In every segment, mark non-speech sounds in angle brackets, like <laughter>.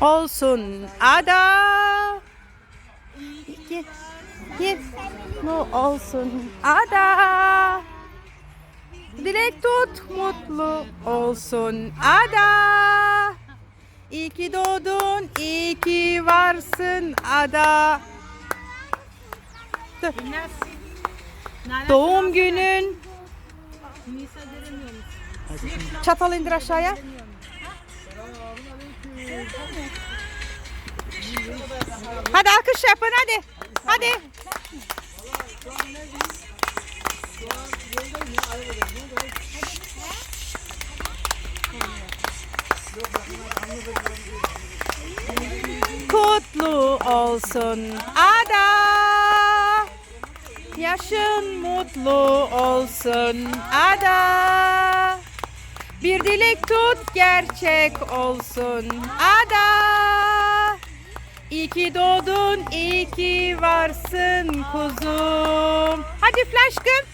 Olsun ada. Ye, ye. No olsun ada. Dilek tut mutlu olsun ada. İyi ki doğdun, iyi ki varsın ada. Doğum günün. Çatal indir aşağıya. Hadi alkış yapın hadi. Hadi. Kutlu olsun ada. Yaşın mutlu olsun ada. Bir dilek tut gerçek olsun ada. İyi ki doğdun, iyi ki varsın kuzum. Hadi flaşkım.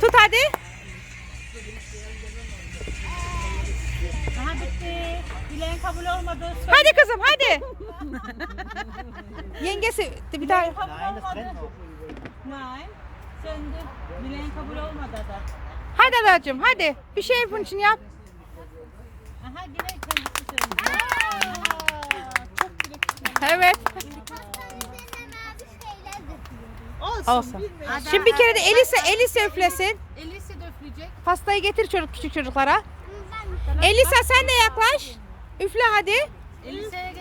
Tut hadi. Aha bitti. Dileğin kabul olmadı. Söyle. Hadi kızım hadi. <laughs> Yengesi bir daha. Kabul olmadı. Nein. Söndü. Dileğin kabul olmadı da. Hadi adacığım hadi. Bir şey bunun için yap. Aha dilek kendisi söndü. Aa, Evet. Olsun. Olsun. Şimdi bir kere de Elisa Elisa üflesin. Elisi döfleyecek. Pastayı getir çocuk küçük çocuklara. Elisa sen de yaklaş. Üfle hadi. Elisa'ya